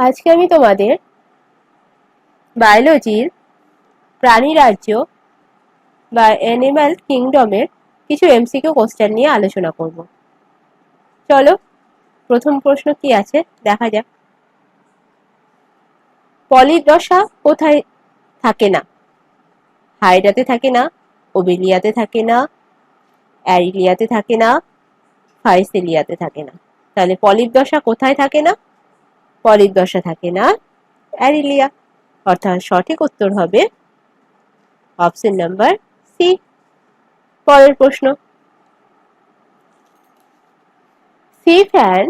আজকে আমি তোমাদের বায়োলজির প্রাণী রাজ্য বা অ্যানিম্যাল কিংডমের কিছু এমসিকিউ কোশ্চেন নিয়ে আলোচনা করব। চলো, প্রথম প্রশ্ন কি আছে? দেখা যাক। পলির দশা কোথায় থাকে না? হাইডাতে থাকে না, ওবেলিয়াতে থাকে না, অ্যারিলিয়াতে থাকে না, ফাইসেলিয়াতে থাকে না। তাহলে পলির দশা কোথায় থাকে না? পলির দশা থাকে না। অ্যারিলিয়া, অর্থাৎ সঠিক উত্তর হবে অপশন নাম্বার সি পরের প্রশ্ন। সি ফ্যান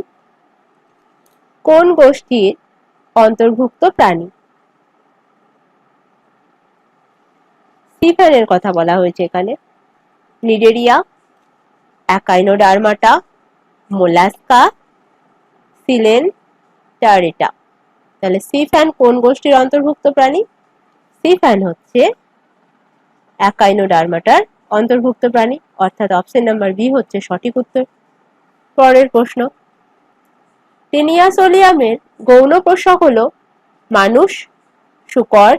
কোন গোষ্ঠীর অন্তর্ভুক্ত প্রাণী? সি ফ্যানের কথা বলা হয়েছে এখানে। নিডেরিয়া অ্যাকাইনোডার্মাটা মোলাস্কা সিলেন টারেটা তাহলে সি ফ্যান কোন গোষ্ঠীর অন্তর্ভুক্ত প্রাণী? সি ফ্যান হচ্ছে অ্যাকাইনোডার্মাটার অন্তর্ভুক্ত প্রাণী, অর্থাৎ অপশন নাম্বার বি হচ্ছে সঠিক উত্তর। পরের প্রশ্ন টেনিয়াসোলিয়ামের গৌণ পোষক হল মানুষ, শুকর,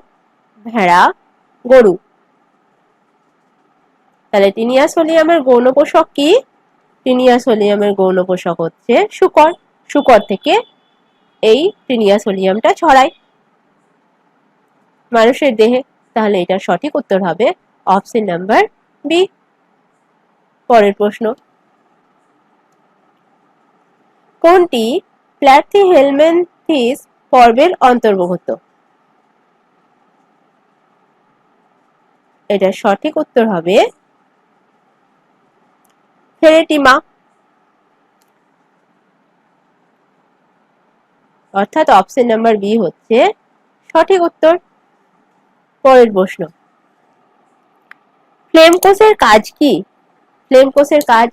ভেড়া, গরু। তাহলে টিনিয়াসোলিয়ামের গৌণ পোষক কি? টিনিয়াসোলিয়ামের গৌণ পোষক হচ্ছে শুকর। শুকর থেকে এই টিনিয়াসোলিয়ামটা ছড়ায়। মানুষের দেহে তাহলে এটা সঠিক উত্তর হবে অপশন নাম্বার বি। পরের প্রশ্ন। কোনটি প্ল্যাথি হেলমেন্থিস পর্বের অন্তর্ভুক্ত? এটা সঠিক উত্তর হবে ফেরেটিমা। অর্থাৎ অপশন নাম্বার বি হচ্ছে সঠিক উত্তর পরের প্রশ্ন। ফ্লেম কোষের কাজ কি? ফ্লেম কোষের কাজ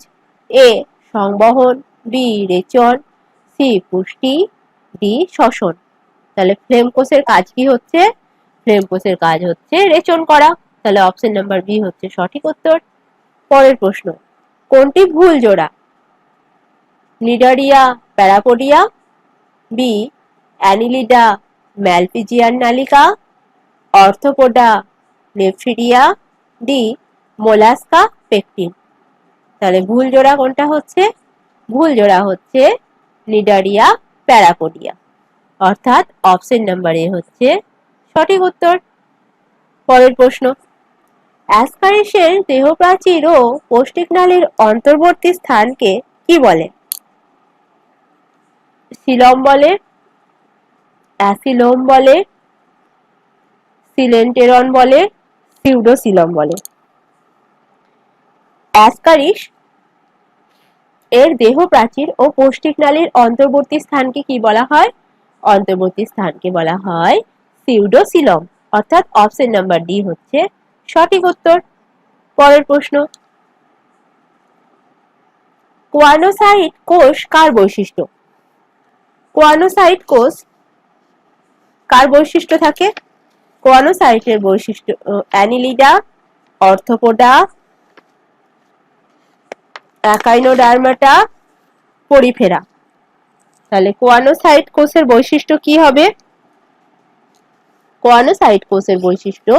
এ সংবহন বি রেচন সি পুষ্টি ডি শ্বসন। তাহলে ফ্লেম কোষের কাজ কি হচ্ছে? ফ্লেম কোষের কাজ হচ্ছে রেচন করা। তাহলে অপশন নাম্বার বি হচ্ছে সঠিক উত্তর। পরের প্রশ্ন, কোনটি ভুল জোড়া? Cnidaria, parapodia B, Annelida Malpighian নালিকা, Arthropoda nephridia, D, Mollusca pectin. তাহলে ভুল জোড়া কোনটা হচ্ছে? ভুল জোড়া হচ্ছে নিডারিয়া প্যারাপোডিয়া। অর্থাৎ অপশন নাম্বার এ হচ্ছে সঠিক উত্তর। পরের প্রশ্ন। অ্যাসকারিসের দেহপ্রাচীর ও পৌষ্টিক নালীর অন্তর্বর্তী স্থানকে কি বলে? সিলম বলে, অ্যাসিলোম বলে, সিলেন্টেরন বলে, সিউডোসিলম বলে। অ্যাসকারিস এর দেহ প্রাচীর ও পৌষ্টিক নালীর অন্তর্বর্তী স্থানকে কি বলা হয়? অন্তর্বর্তী স্থানকে বলা হয় সিউডোসিলম। অর্থাৎ অপশন নাম্বার ডি হচ্ছে সঠিক উত্তর। পরের প্রশ্ন। কোয়ানোসাইট কোষ কার বৈশিষ্ট্য? কোয়ানোসাইট কোষ কার বৈশিষ্ট্য থাকে? কোয়ানোসাইটের বৈশিষ্ট্য অ্যানিলিডা, অর্থোপোডা, অ্যাকাইনোডার্মাটা, পরিফেরা। তাহলে কোয়ানোসাইট কোষের বৈশিষ্ট্য কি হবে? কোয়ানোসাইট কোষের বৈশিষ্ট্য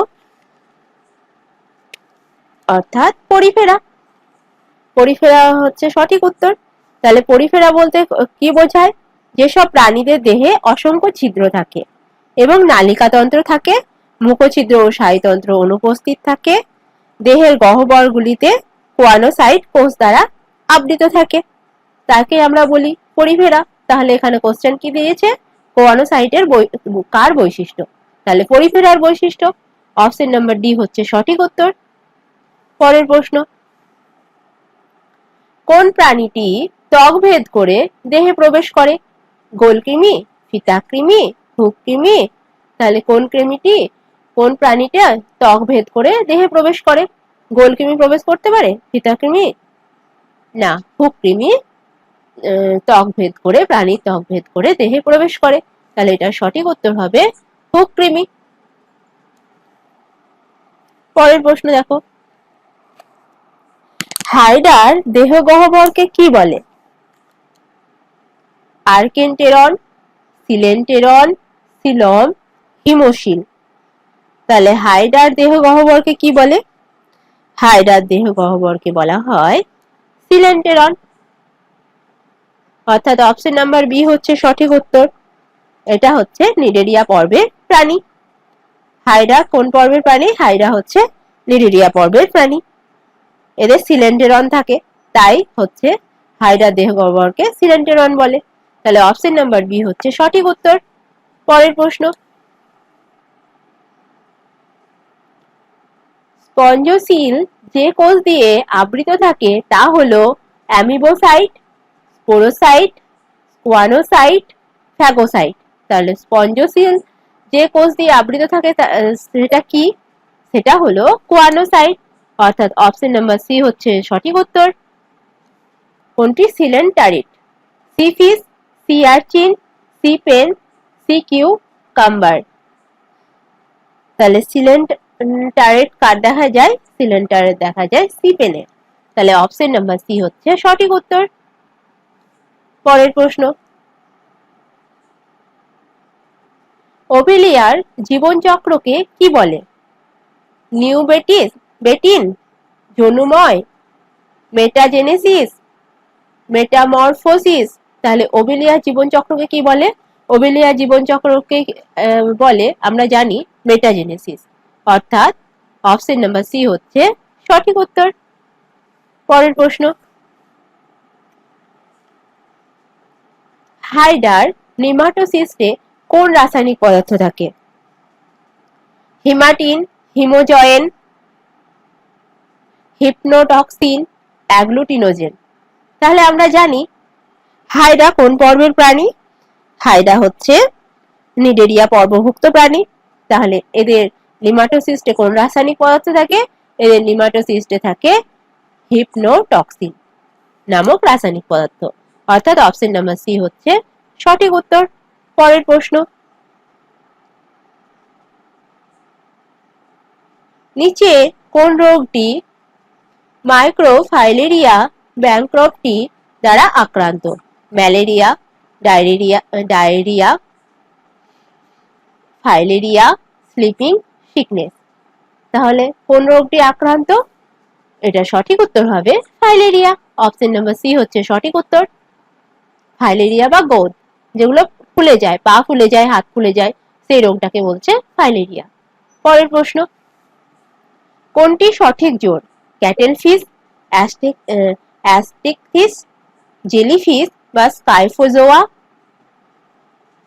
অর্থাৎ পরিফেরা। পরিফেরা হচ্ছে সঠিক উত্তর। তাহলে পরিফেরা বলতে কি বোঝায়? যেসব প্রাণীদের দেহে অসংখ্য ছিদ্র থাকে এবং নালিকাতন্ত্র থাকে, মুখছিদ্র ও স্নায়ুতন্ত্র অনুপস্থিত থাকে, দেহের গহ্বরগুলিতে কোয়ানোসাইট কোষ দ্বারা আবৃত থাকে। তাকে আমরা বলি পরিফেরা তাহলে এখানে কোশ্চেন কি দিয়েছে? কোয়ানোসাইটের কার বৈশিষ্ট্য? তাহলে পরিফেরার বৈশিষ্ট্য। অপশন নাম্বার ডি হচ্ছে সঠিক উত্তর। পরের প্রশ্ন। কোন প্রাণীটি ত্বক ভেদ করে দেহে প্রবেশ করে? গোলকৃমি, ফিতাকৃমি হুককৃমি তাহলে কোন কৃমিটি, কোন প্রাণীটা ত্বক ভেদ করে দেহে প্রবেশ করে? গোলকৃমি প্রবেশ করতে পারে? ফিতাকৃমি? না হুককৃমি ত্বক ভেদ করে প্রাণীর ত্বক ভেদ করে দেহে প্রবেশ করে। তাহলে এটা সঠিক উত্তর হবে হুককৃমি পরের প্রশ্ন দেখো। হাইডার দেহ গহ্বরকে কি বলে? Archenteron, coelenteron, coelom, haemocoel. তাহলে হাইডার দেহ গহ্বরকে কি বলে? হাইডার দেহ গহ্বরকে বলা হয় সিলেন্টেরন। অর্থাৎ অপশন নাম্বার বি হচ্ছে সঠিক উত্তর। এটা হচ্ছে নিডেরিয়া পর্বের প্রাণী। হাইডা কোন পর্বের প্রাণী? হাইডা হচ্ছে নিডেরিয়া পর্বের প্রাণী। এদের সিলেন্টেরন থাকে, তাই হচ্ছে হাইডা দেহ গহ্বরকে সিলেন্টেরন বলে। তাহলে অপশন নাম্বার বি হচ্ছে সঠিক উত্তর। পরের প্রশ্ন। স্পঞ্জোসিল যে কোষ দিয়ে আবৃত থাকে তা হলো অ্যামিবোসাইট, স্পোরোসাইট, স্কোয়ানোসাইট, ফ্যাগোসাইট। তাহলে স্পঞ্জোসিল যে কোষ দিয়ে আবৃত থাকে সেটা কি? সেটা হলো কোয়ানোসাইট। অর্থাৎ অপশন নাম্বার সি হচ্ছে সঠিক উত্তর। কোনটি? Coelenterate. Sea fish sea pen sea cucumber তাহলে সিলেন্টারেট কার দেখা যায়? সিলেন্টারেট দেখা যায় সি পেনে তাহলে অপশন নাম্বার সি হচ্ছে সঠিক উত্তর। পরের প্রশ্ন। ওভিলিয়ার জীবনচক্রকে কি বলে? নিউ বেটিস বেটিন জনুময়, মেটাজেনেসিস, মেটামরফোসিস তাহলে ওভিলিয়া জীবনচক্রকে কি বলে? ওভিলিয়া জীবনচক্রকে বলে, আমরা জানি মেটাজেনেসিস। অর্থাৎ অপশন নাম্বার সি হচ্ছে সঠিক উত্তর। পরের প্রশ্ন। হাইডার নিমাটোসিস্টে কোন রাসায়নিক পদার্থ থাকে? Haematin, haemozoin, hypnotoxin, agglutinogen. তাহলে আমরা জানি হাইডা কোন পর্বের প্রাণী? হাইডা হচ্ছে নিডেরিয়া পর্বভুক্ত প্রাণী। তাহলে এদের লিমাটোসিস্টে কোন রাসায়নিক পদার্থ থাকে? এদের লিমাটোসিস্টে থাকে হিপনোটক্সিন নামক রাসায়নিক পদার্থ। অর্থাৎ অপশন নাম্বার সি হচ্ছে সঠিক উত্তর। পরের প্রশ্ন। নিচে কোন রোগটি মাইক্রোফাইলেরিয়া ব্যাংক্রপটি দ্বারা আক্রান্ত? Malaria, diarrhoea diarrhoea, filaria, sleeping, sickness. তাহলে কোন রোগটি আক্রান্ত? এটা সঠিক উত্তর হবে ফাইলেরিয়া। অপশন নাম্বার সি হচ্ছে সঠিক উত্তর। ফাইলেরিয়া বা গোদ, যেগুলো ফুলে যায়, পা ফুলে যায়, হাত ফুলে যায়, সেই রোগটাকে বলছে ফাইলেরিয়া। পরের প্রশ্ন, কোনটি সঠিক জোর? ক্যাটেল ফিস, অ্যাস্টিক অ্যাস্টিক ফিস জেলিফিস বা স্কাইফোজোয়া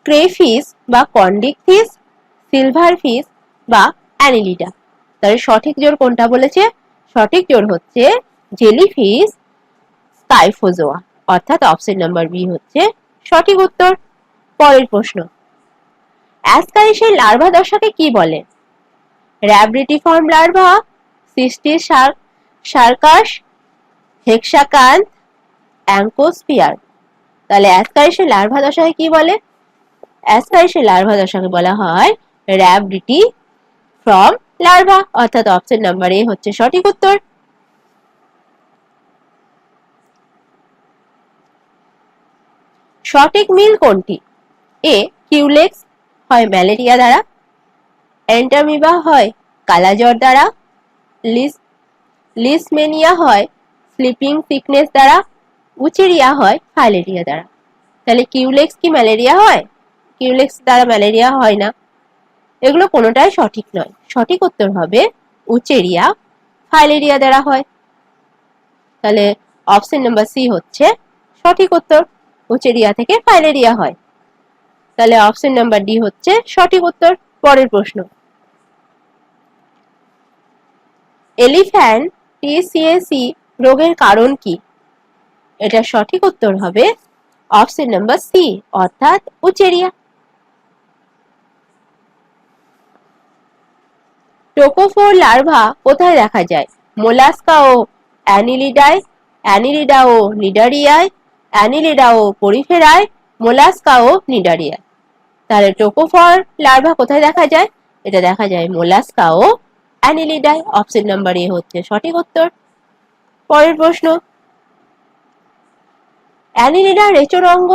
ক্রেফিস বা কন্ডিক ফিস, সিলভার ফিস বা অ্যানিলিডা তাহলে সঠিক জোর কোনটা বলেছে? সঠিক জোর হচ্ছে জেলিফিস স্কাইফোজোয়া অর্থাৎ অপশন নাম্বার বি হচ্ছে সঠিক উত্তর। পরের প্রশ্ন। অ্যাসকারিসের লার্ভা দশাকে কি বলে? Rhabditiform larva, cysticercus, hexacanth, oncosphere. তাহলে অ্যাসকারিসের লার্ভা দশাকে কি বলে? অ্যাসকারিসের লার্ভা দশাকে বলা হয় র্যাবডিটি ফ্রম লার্ভা, অর্থাৎ অপশন নাম্বার এ হচ্ছে সঠিক উত্তর। সঠিক মিল কোনটি? এ, কিউলেক্স হয় ম্যালেরিয়া দ্বারা, অ্যান্টামিবা হয় কালাজ্বর দ্বারা, লিস, লিসমেনিয়া হয় স্লিপিং সিকনেস দ্বারা উচেরিয়া হয় ফাইলেরিয়া দ্বারা। তাহলে কিউলেক্স কি ম্যালেরিয়া হয়? কিউলেক্স দ্বারা ম্যালেরিয়া হয় না। এগুলো কোনোটাই সঠিক নয়। সঠিক উত্তর হবে উচেরিয়া ফাইলেরিয়া দ্বারা হয়। তাহলে অপশন নাম্বার সি হচ্ছে সঠিক উত্তর, উচেরিয়া থেকে ফাইলেরিয়া হয়। তাহলে অপশন নাম্বার ডি হচ্ছে সঠিক উত্তর, পরের প্রশ্ন। এলিফ্যান্ট টিসিএসি রোগের কারণ কি? এটা সঠিক উত্তর হবে অপশন নাম্বার সি অর্থাৎ উচেরিয়া টোকোফোর লার্ভা কোথায় দেখা যায়? মোলাস্কা ও অ্যানিলিডায়, অ্যানিলিডা ও নিডারিয়ায়, অ্যানিলিডা ও পরিফেরায়, মোলাস্কা ও নিডারিয়ায়। তাহলে টোকোফর লার্ভা কোথায় দেখা যায়? এটা দেখা যায় মোলাস্কা ও অ্যানিলিডায়। অপশন নাম্বার এ হচ্ছে সঠিক উত্তর। পরের প্রশ্ন অ্যানিলিডা রেচন অঙ্গ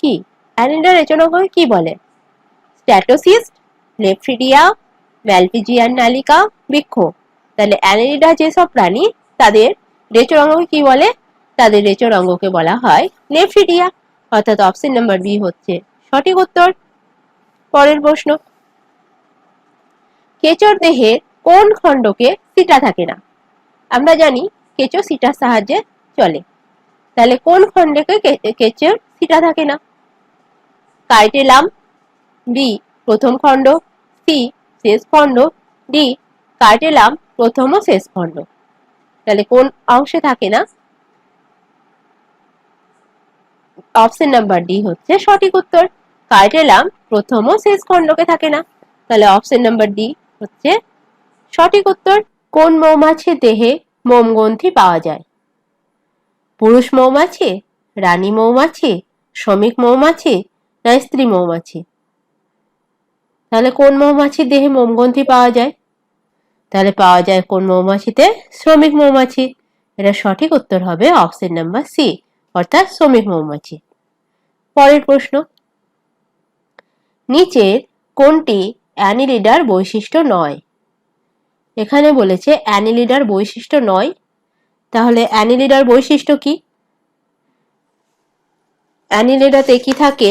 কি? অ্যানিলিডার রেচনাঙ্গকে কি বলে? স্ট্যাটোসিস্ট লেফ্রিডিয়া ম্যালপিজিয়ান নালিকা, বৃক্ষ। তাহলে অ্যানিলিডা যেসব প্রাণী, তাদের রেচর অঙ্গকে কি বলে? তাদের রেচর অঙ্গকে বলা হয় নেফ্রিডিয়া অর্থাৎ অপশন নাম্বার বি হচ্ছে সঠিক উত্তর। পরের প্রশ্ন। কেচর দেহের কোন খণ্ডকে সিটা থাকে না? আমরা জানি কেঁচো সিটার সাহায্যে চলে। তাহলে কোন খণ্ডকে কেঁচোর সিটা থাকে না? কাইটেলাম বি প্রথম খণ্ড সি শেষ খণ্ড ডি কার্টেলাম প্রথম ও শেষ খণ্ড। তাহলে কোন অংশে থাকে না? অপশন নাম্বার ডি হচ্ছে সঠিক উত্তর। কার্টেলাম প্রথম ও শেষ খণ্ডকে থাকে না। তাহলে অপশন নাম্বার ডি হচ্ছে সঠিক উত্তর। কোন মৌমাছির দেহে মোমগ্রন্থি পাওয়া যায়? পুরুষ মৌমাছি, রানী মৌমাছি, শ্রমিক মৌমাছি না স্ত্রী মৌমাছি? তাহলে কোন মৌমাছির দেহে মোমগন্থি পাওয়া যায়? তাহলে পাওয়া যায় কোন মৌমাছিতে? শ্রমিক মৌমাছি। এটা সঠিক উত্তর হবে অপশন নাম্বার সি অর্থাৎ শ্রমিক মৌমাছি। পরের প্রশ্ন। নিচের কোনটি অ্যানিলিডার বৈশিষ্ট্য নয়? এখানে বলেছে অ্যানিলিডার বৈশিষ্ট্য নয় তাহলে অ্যানিলিডার বৈশিষ্ট্য কি? অ্যানিলিডাতে কি থাকে?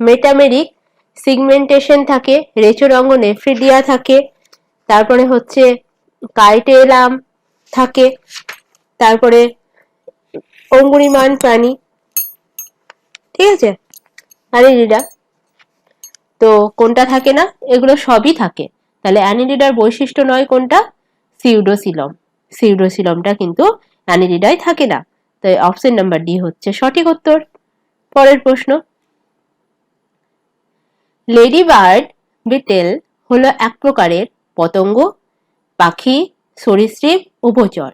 মেটামেরিক সিগমেন্টেশন থাকে রেচোরঙ্গ নেফ্রিডিয়া থাকে, তারপরে হচ্ছে কাইটেলাম থাকে, তারপরে অঙ্গুরিমান প্রাণী, ঠিক আছে? অ্যানিলিডা। তো কোনটা থাকে না? এগুলো সবই থাকে। তাহলে অ্যানিলিডার বৈশিষ্ট্য নয় কোনটা? সিউডোসিলম। সিউডোসিলমটা কিন্তু অ্যানিলিডায় থাকে না। তাই অপশন নাম্বার ডি হচ্ছে সঠিক উত্তর। পরের প্রশ্ন। লেডি বার্ড বিটেল হলো এক প্রকারের পতঙ্গ, পাখি, সরীসৃপ উপচর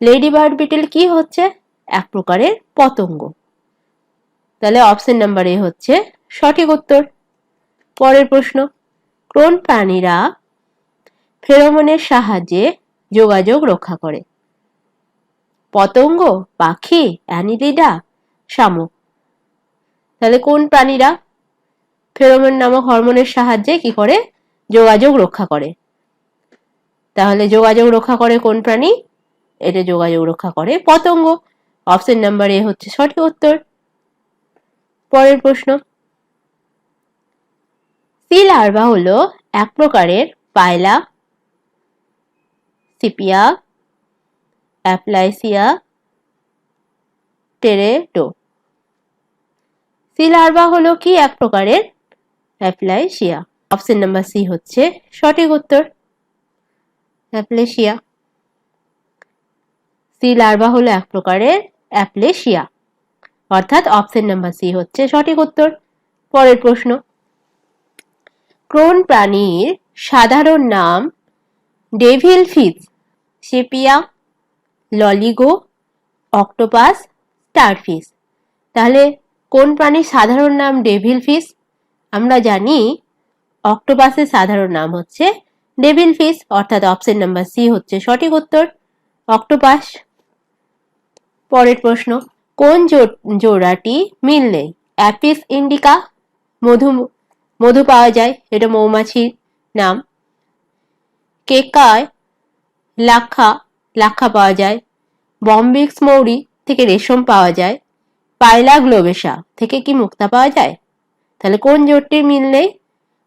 লেডি বার্ড বিটেল কি হচ্ছে? এক প্রকারের পতঙ্গ। তাহলে অপশন নাম্বার এ হচ্ছে সঠিক উত্তর। পরের প্রশ্ন। কোন প্রাণীরা ফেরোমনের সাহায্যে যোগাযোগ রক্ষা করে? পতঙ্গ, পাখি অ্যানিলিডা শামুক। তাহলে কোন প্রাণীরা? ফেরোমন নামক হরমোনের সাহায্যে কি করে? যোগাযোগ রক্ষা করে। তাহলে যোগাযোগ রক্ষা করে কোন প্রাণী? এটা যোগাযোগ রক্ষা করে পতঙ্গ। অপশন নাম্বার এ হচ্ছে সঠিক উত্তর। পরের প্রশ্ন। সি লার্ভা হলো এক প্রকারের Pila, Sepia Aplysia Teredo C larva হলো কি এক প্রকারের অ্যাপ্লাইসিয়া অপশন নাম্বার সি হচ্ছে সঠিক উত্তর অ্যাপ্লেশিয়া সি লার্ভা হলো এক প্রকারের অ্যাপ্লেশিয়া অর্থাৎ অপশন নাম্বার সি হচ্ছে সঠিক উত্তর। পরের প্রশ্ন। ক্রোন প্রাণীর সাধারণ নাম devil fish Sepia Loligo, octopus starfish তাহলে কোন প্রাণীর সাধারণ নাম ডেভিল ফিস আমরা জানি অক্টোপাসের সাধারণ নাম হচ্ছে ডেভিল ফিস অর্থাৎ অপশন নাম্বার সি হচ্ছে সঠিক উত্তর, অক্টোপাস। পরের প্রশ্ন, কোন জোড়াটি মিল নেই? অ্যাপিস ইন্ডিকা, মধু মধু পাওয়া যায়, এটা মৌমাছির নাম। কেকায়, লাক্ষা লাক্ষা পাওয়া যায়, বম্বিক্স মৌরি থেকে রেশম পাওয়া যায় পায়লা গ্লোবেশা থেকে কি মুক্তা পাওয়া যায়? তাহলে কোন জোটটির মিল নেই?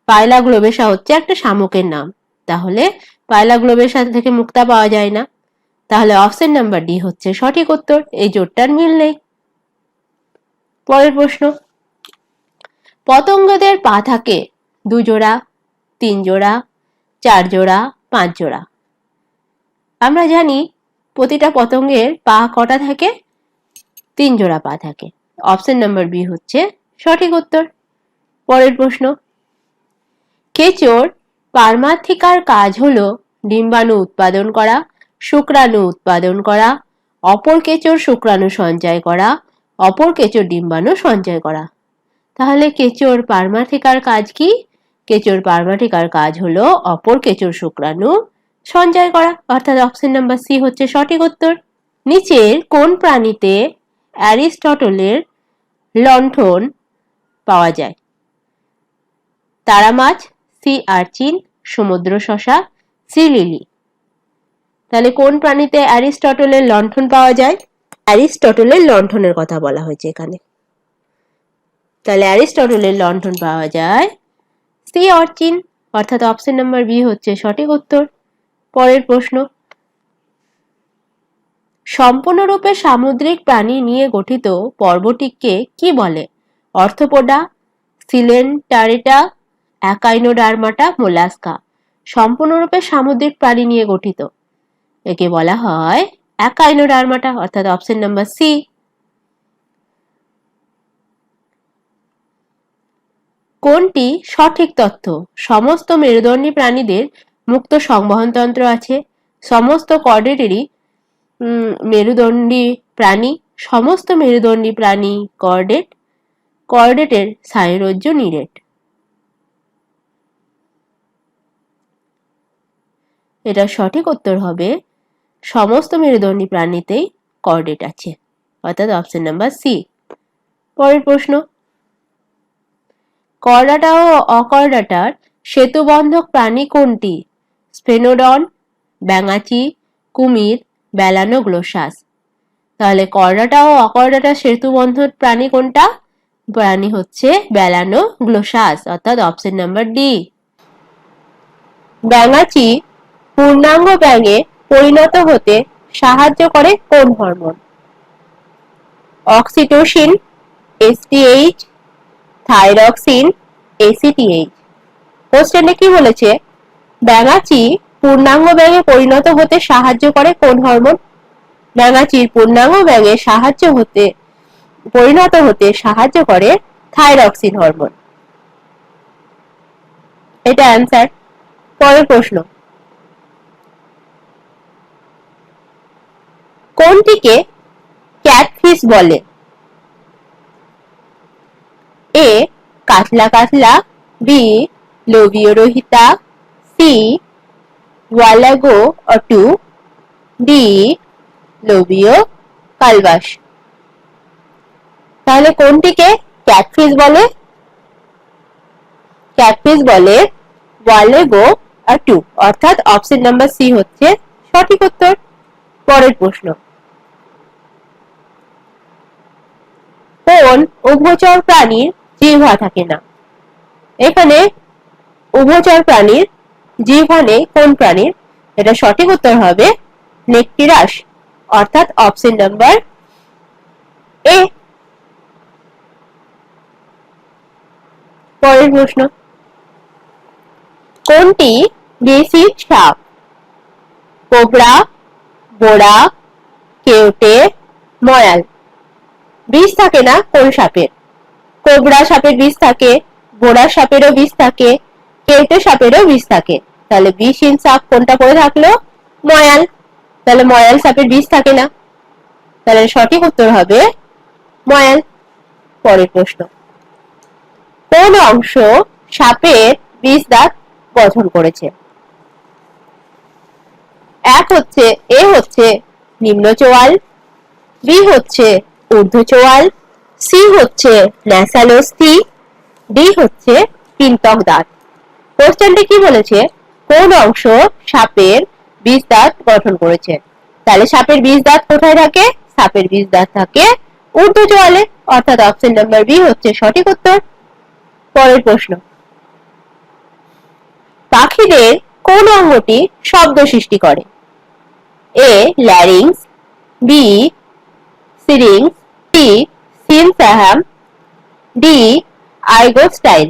পায়লা গ্লোবেশা হচ্ছে একটা শামুকের নাম। তাহলে পায়লা গ্লোবেশা থেকে মুক্তা পাওয়া যায় না। তাহলে অপশন নাম্বার ডি হচ্ছে সঠিক উত্তর, এই জোটটার মিল নেই। পরের প্রশ্ন। পতঙ্গদের পা থাকে দু জোড়া তিন জোড়া চার জোড়া পাঁচ জোড়া আমরা জানি প্রতিটা পতঙ্গের পা কটা থাকে? তিন জোড়া পা থাকে। অপশন নাম্বার বি হচ্ছে সঠিক উত্তর। পরের প্রশ্ন। কেচোর পারমার্থিকার কাজ হলো ডিম্বাণু উৎপাদন করা, শুক্রাণু উৎপাদন করা, অপর কেচোর শুক্রাণু সঞ্চয় করা, অপর কেচোর ডিম্বাণু সঞ্চয় করা। তাহলে কেচোর পারমার্থিকার কাজ কি? কেচোর পারমার্থিকার কাজ হলো অপর কেচোর শুক্রাণু সঞ্চয় করা, অর্থাৎ অপশন নাম্বার সি হচ্ছে সঠিক উত্তর। নিচের কোন প্রাণীতে অ্যারিস্টটলের লণ্ঠন পাওয়া যায়? তারা মাছ, সি আর্চিন, সমুদ্র শশা, সি লিলি। তাহলে কোন প্রাণীতে অ্যারিস্টটলের লণ্ঠন পাওয়া যায়? অ্যারিস্টটলের লণ্ঠনের কথা বলা হয়েছে এখানে। তাহলে অ্যারিস্টটলের লণ্ঠন পাওয়া যায় সি অর্চিন অর্থাৎ অপশন নাম্বার বি হচ্ছে সঠিক উত্তর। পরের প্রশ্ন। সম্পূর্ণরূপে সামুদ্রিক প্রাণী নিয়ে গঠিত পর্বটিকে কি বলে? Arthropoda, Coelenterata, Echinodermata, Mollusca. সম্পূর্ণরূপে সামুদ্রিক প্রাণী নিয়ে গঠিত। একে বলা হয় অ্যাকাইনোডার্মাটা, অর্থাৎ অপশন নাম্বার সি। কোনটি সঠিক তথ্য? সমস্ত মেরুদণ্ডী প্রাণীদের মুক্ত সংবহনতন্ত্র আছে। সমস্ত কর্ডেটেরই মেরুদণ্ডী প্রাণী, সমস্ত মেরুদণ্ডী প্রাণী কর্ডেট, কর্ডেটের স্নায়ুরজ্জু নিরেট। এটা সঠিক উত্তর হবে, সমস্ত মেরুদণ্ডী প্রাণীতেই কর্ডেট আছে, অর্থাৎ অপশন নাম্বার সি পরের প্রশ্ন, করডাটা ও অকর্ডাটার সেতুবন্ধক প্রাণী কোনটি? স্পেনোডন, ব্যাঙাচি, কুমির বেলানো গ্লোসাস। তাহলে করডাটা ও অকর্ডাটা সেতুবন্ধক প্রাণী কোনটা? প্রাণী হচ্ছে বেলানো গ্লোসাস, অর্থাৎ অপশন নাম্বার ডি। ব্যাঙাচি পূর্ণাঙ্গ ব্যাঙে পরিণত হতে সাহায্য করে কোন hormone? Oxytocin STH thyroxine ACTH কোশ্চেনে কি বলেছে? ব্যাঙাচি পূর্ণাঙ্গ ব্যাঙে পরিণত হতে সাহায্য করে কোন হরমোন? ব্যাঙাচির পূর্ণাঙ্গ ব্যাঙে সাহায্য হতে, পরিণত হতে সাহায্য করে থাইরক্সিন হরমোন। এটা অ্যান্সার। পরের প্রশ্ন। কোনটিকে ক্যাটফিস বলে? A, catla catla, B Labeo rohita C Wallago attu, D, Labeo calbasu. তাহলে কোনটিকে ক্যাটফিশ বলে? ক্যাটফিশ বলে ওয়ালেগো অটু, অর্থাৎ অপশন নাম্বার সি হচ্ছে সঠিক উত্তর। পরের প্রশ্ন। কোন উভচর প্রাণীর জিহ্বা থাকে না? এখানে উভচর প্রাণীর জিহ্বা নেই কোন প্রাণীর? এটা সঠিক উত্তর হবে নেকটিরাস, অর্থাৎ অপশন নাম্বার এ পরের প্রশ্ন। কোনটি বেশি সাপ? কোবরা বোড়া কেউটে, ময়াল। বিষ থাকে না কোন সাপের? কোবরা সাপের বিষ থাকে বোড়া সাপেরও বিষ থাকে কেউটে সাপেরও বিষ থাকে। তাহলে বিষহীন সাপ কোনটা করে থাকল? ময়াল। তাহলে ময়াল সাপের বিষ থাকে না। তাহলে সঠিক উত্তর হবে ময়াল। পরের প্রশ্ন। কোন অংশ সাপের বিষ দাঁত গঠন করেছে? এক হচ্ছে এ হচ্ছে নিম্ন চোয়াল, বি হচ্ছে ঊর্ধ্ব চোয়াল, সি হচ্ছে ন্যাসালোস্থি ডি হচ্ছে তিনটক দাঁত। কোশ্চেনটি কি বলেছে? কোন অংশ সাপের বীজ দাঁত গঠন করেছে? তাহলে সাপের বীজ দাঁত কোথায় থাকে? সাপের বীজ দাঁত থাকে ঊর্ধ্ব চোয়ালে অর্থাৎ অপশন নাম্বার বি হচ্ছে সঠিক উত্তর। পরের প্রশ্ন। পাখিদের কোন অঙ্গটি শব্দ সৃষ্টি করে? A larynx B syrinx C সিনসাহাম D pygostyle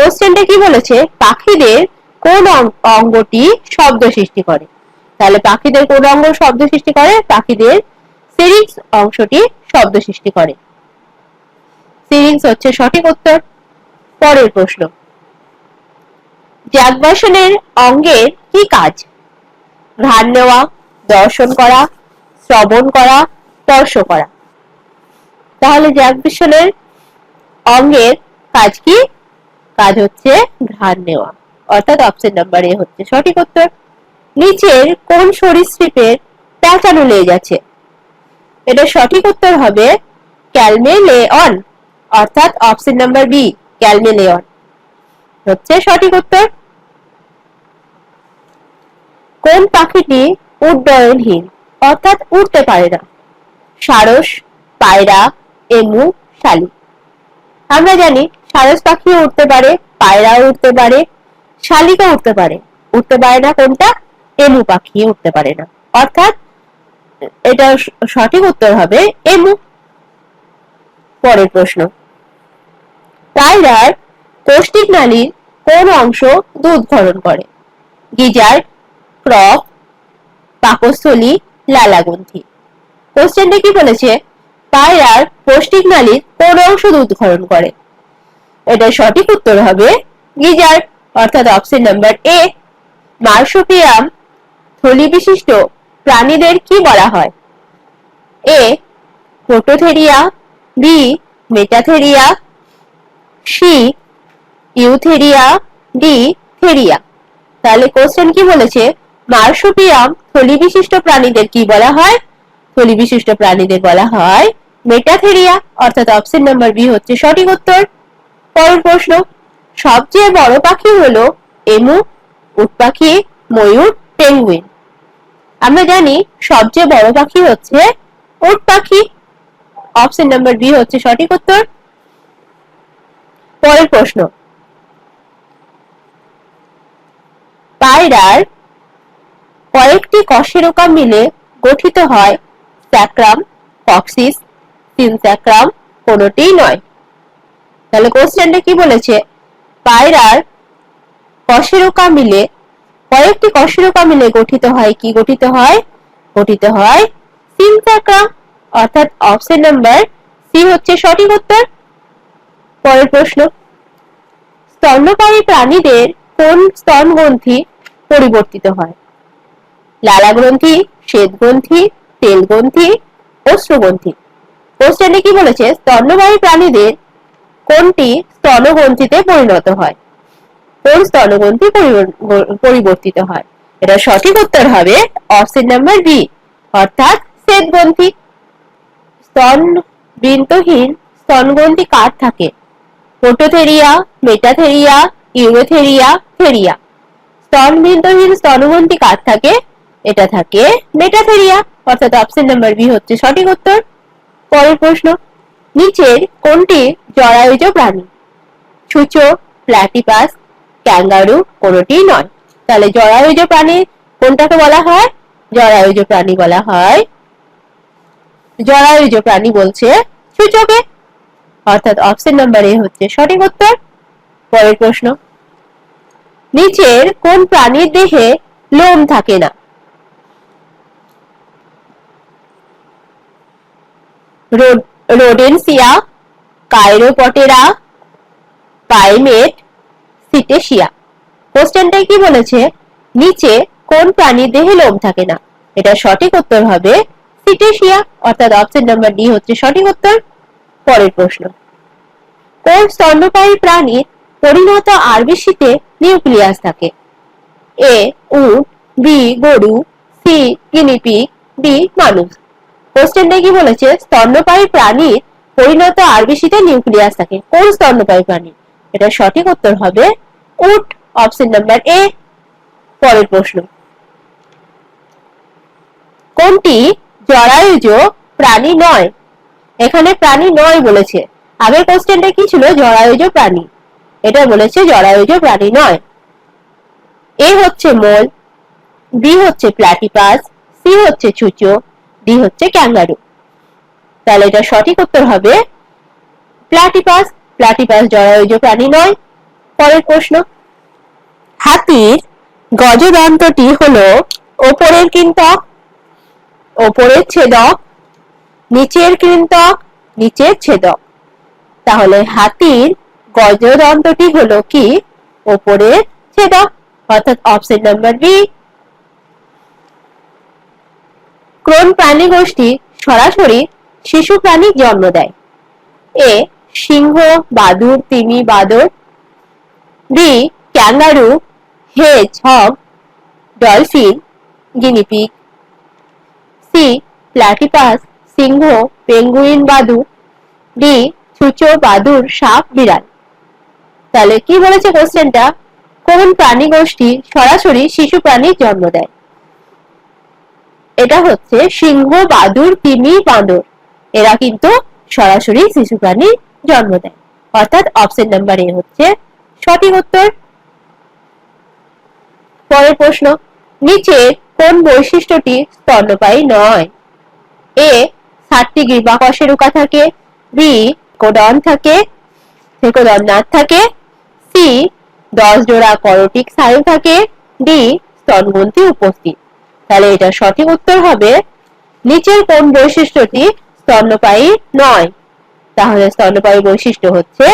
কোশ্চেনটা কি বলেছে? পাখিদের কোন অঙ্গটি শব্দ সৃষ্টি করে। তাহলে পাখিদের কোন অঙ্গ শব্দ সৃষ্টি করে? পাখিদের সিরিংস অংশটি শব্দ সৃষ্টি করে। সিরিংস হচ্ছে সঠিক উত্তর। পরের প্রশ্ন। জাগবাসনের অঙ্গের কি কাজ? ঘ্রাণ নেওয়া, দর্শন করা, শ্রবণ করা, স্পর্শ করা। তাহলে জাগবাসনের অঙ্গের কাজ কি? কাজ হচ্ছে ঘ্রাণ নেওয়া। অর্থাৎ অপশন নাম্বার এ হচ্ছে সঠিক উত্তর। নিচের কোন সরীসৃপের প্যাঁচানো লেজ আছে? এটা সঠিক উত্তর হবে ক্যালমে লে অন অর্থাৎ অপশন নাম্বার বি ক্যালমেলেয়ন হচ্ছে সঠিক উত্তর। কোন পাখিটি উড্ডয়নহীন, অর্থাৎ উড়তে পারে না? সারস, পায়রা, এমু, শালিক। আমরা জানি সারস পাখিও উঠতে পারে, পায়রাও উঠতে পারে, শালিকও উঠতে পারে। উঠতে পারে না কোনটা? এমু পাখি উঠতে পারে না। অর্থাৎ এটা সঠিক উত্তর হবে এমু। পরের প্রশ্ন। পায়রার কোষ্টিক নালীর কোন অংশ দুধ ক্ষরণ করে? গিজার ক্রক পাকস্থলী লালাগ্রন্থি কোশ্চেনটা কি বলেছে? পায়রার পৌষ্টিক নালীর কোন অংশ দুধ ক্ষরণ করে? এটা সঠিক উত্তর হবে গিজার, অর্থাৎ অপশন নাম্বার এ মার্সোপিয়াম থলি বিশিষ্ট প্রাণীদের কি বলা হয়? A prototheria B metatheria C eutheria D theria. তাহলে কোশ্চেন কি বলেছে? মার্সোপিয়াম থলি বিশিষ্ট প্রাণীদের কি বলা হয়? থলি বিশিষ্ট প্রাণীদের বলা হয় মেটাথেরিয়া, অর্থাৎ অপশন নাম্বার বি হচ্ছে সঠিক উত্তর। পরের প্রশ্ন, সবচেয়ে বড় পাখি হলো এমু, উট পাখি, ময়ূর, পেঙ্গুইন। আমরা জানি সবচেয়ে বড় পাখি হচ্ছে উট পাখি। অপশন নাম্বার বি হচ্ছে সঠিক উত্তর। পরের প্রশ্ন, পায়রার কয়েকটি কশেরোকা মিলে গঠিত হয় স্যাক্রাম কক্সিস সিনস্যাক্রাম, কোনোটিই নয়। তাহলে কোশ্চেনটা কি বলেছে? পায়রার কশেরোকা মিলে, কয়েকটি কশেরোকা মিলে গঠিত হয়, কি গঠিত হয়? গঠিত হয় অর্থাৎ অপশন নাম্বার সি হচ্ছে সঠিক উত্তর। পরের প্রশ্ন, স্তন্যপায়ী প্রাণীদের কোন স্তন গ্রন্থি পরিবর্তিত হয়? লালা গ্রন্থি শ্বেত গ্রন্থি তেল গ্রন্থি অশ্রুগ্রন্থি কোশ্চেনে কি বলেছে? স্তন্যবাহী প্রাণীদের কোনটি স্তনগ্রন্থিতে পরিণত হয়? কোন স্তনগ্রন্থি পরিবর্তিত হয়? এটা সঠিক উত্তর হবে অপশন নাম্বার বি, অর্থাৎ শ্বেত গ্রন্থি স্তন বৃন্তহীন স্তনগ্রন্থি কার থাকে? প্রোটোথেরিয়া, মেটাথেরিয়া, ইউরোথেরিয়া, থেরিয়া। স্তন স্তনবৃন্তহীন স্তনগ্রন্থি কার থাকে? এটা থাকে মেটাথেরিয়া। অর্থাৎ অপশন নাম্বার বি হচ্ছে সঠিক উত্তর। পরের প্রশ্ন নিচের কোনটি জরায়ুজ প্রাণী? সূচো প্ল্যাটিপাস ক্যাঙ্গারু কোনটি নয়। তাহলে জরায়ুজ প্রাণী কোনটাকে বলা হয়? জরায়ুজ প্রাণী বলা হয়। জরায়ুজ প্রাণী বলছে সূচকে। অর্থাৎ অপশন নাম্বার এ হচ্ছে সঠিক উত্তর। পরের প্রশ্ন। নিচের কোন প্রাণীর দেহে লোম থাকে না? রোডেনসিয়া কাইরোপটেরা পাইমেট, সিটেশিয়া। কোশ্চেনটাই কি বলেছে? নিচে কোন প্রাণীর দেহে লোম থাকে না? এটা সঠিক উত্তর হবে সিটেশিয়া। অর্থাৎ অপশন নাম্বার ডি হচ্ছে সঠিক উত্তর। পরের প্রশ্ন। কোন স্তন্যপায়ী প্রাণীর পরিণত আরবিসিতে নিউক্লিয়াস থাকে? এ উট বি, গরু, সি, গিনিপিগ, ডি, মানুষ। কোশ্চেনটা কি বলেছে? স্তন্যপায়ী প্রাণীর পরিণত আরবিসিতে নিউক্লিয়াস থাকে। কোন স্তন্যপায়ী প্রাণী? এটা সঠিক উত্তর হবে উট। অপশন নাম্বার এ পরের প্রশ্ন। কোনটি জরায়ুজ প্রাণী নয়? এখানে প্রাণী নয় বলেছে। আগের কোশ্চেনটা কি ছিল? জরায়ুজ প্রাণী। এটা বলেছে জরায়ুজ প্রাণী নয়। এ হচ্ছে মোল, বি হচ্ছে প্ল্যাটিপাস সি হচ্ছে চুচো ডি হচ্ছে ক্যাঙ্গারু। তাহলে এটা সঠিক উত্তর হবে প্ল্যাটিপাস প্ল্যাটিপাস জরায়ুজ প্রাণী নয়। পরের প্রশ্ন। হাতির গজদন্তটি হলো ওপরের কৃন্তক, ওপরের ছেদক, নিচের কৃন্তক, নিচের ছেদক। তাহলে হাতির গজদন্তটি হলো কি? ওপরের ছেদক। অর্থাৎ অপশন নাম্বার বি ক্রোন প্রাণী গোষ্ঠী সরাসরি শিশু প্রাণী জন্ম দেয়? এ, সিংহ বাদুর তিমি, বাদর, B, kangaroo hedgehog dolphin guinea pig C platypus সিংহ, পেঙ্গুইন বাদু ডি সূচো বাদুর সাপ, বিড়াল। তাহলে কি বলেছে কোশ্চেনটা কোন প্রাণী গোষ্ঠী সরাসরি শিশু প্রাণীর জন্ম দেয়? এটা হচ্ছে সিংহ বাদুর তিমি বাঁদর এরা কিন্তু সরাসরি শিশু প্রাণীর জন্ম দেয়। অর্থাৎ অপশন নাম্বার এ হচ্ছে সঠিক উত্তর। পরের প্রশ্ন, নিচে কোন বৈশিষ্ট্যটি স্তন্যপায়ী নয়? এ সাতটি গ্রীবাকর্ষের রুকা থাকে। বি কোডন থাকে। থেকোডন নাট থাকে। সি দশ জোড়া করটিক স্নায়ু থাকে। ডি স্তনগ্রন্থি উপস্থিত। তাহলে এটা সঠিক উত্তর হবে নিচের কোন বৈশিষ্ট্যটি স্তন্যপায়ী নয়। তাহলে স্তন্যপায়ী বৈশিষ্ট্য হচ্ছে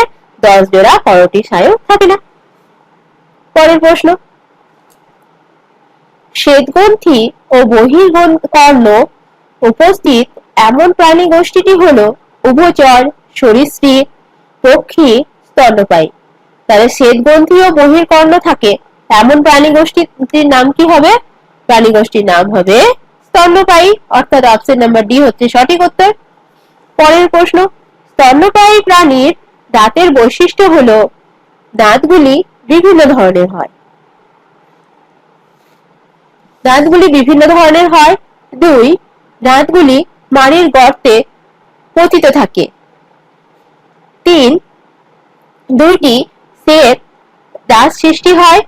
দশ জোড়া করটিক স্নায়ু থাকে না। পরের প্রশ্ন। শ্বেতগ্রন্থি ও বহির্কর্ণ উপস্থিত এমন প্রাণী গোষ্ঠীটি হল উভচর, সরীসৃপ, পক্ষী, স্তন্যপায়ী। তাহলে শ্বেতগ্রন্থি ও বহির্কর্ণ থাকে এমন প্রাণী গোষ্ঠীটির নাম কি হবে? প্রাণী গোষ্ঠীর নাম হবে স্তন্যপায়ী, অর্থাৎ অপশন নাম্বার ডি হচ্ছে সঠিক উত্তর। পরের প্রশ্ন, স্তন্যপায়ী প্রাণীর দাঁতের বৈশিষ্ট্য হলো দাঁতগুলি বিভিন্ন ধরনের হয়। দাঁতগুলি বিভিন্ন ধরনের হয়। দুই, দাঁতগুলি মাড়ির গর্তে পতিত থাকে। তিন, দুইটি সেট দাঁত সৃষ্টি হয়।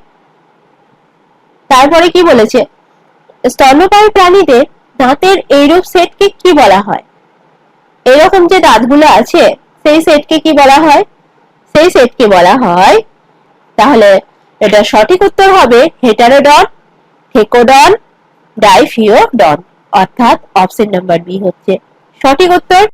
তারপরে কি বলেছে? স্তন্যপায়ী প্রাণীদের দাঁতের এইরূপ সেটকে কি বলা হয়? এরকম যে দাঁতগুলো আছে, সেই সেটকে কি বলা হয়? সেই সেটকে বলা হয়, তাহলে এটা সঠিক উত্তর হবে হেটারোডন হেকোডন ডাইফিওডন। অর্থাৎ অপশন নাম্বার বি হচ্ছে সঠিক উত্তর।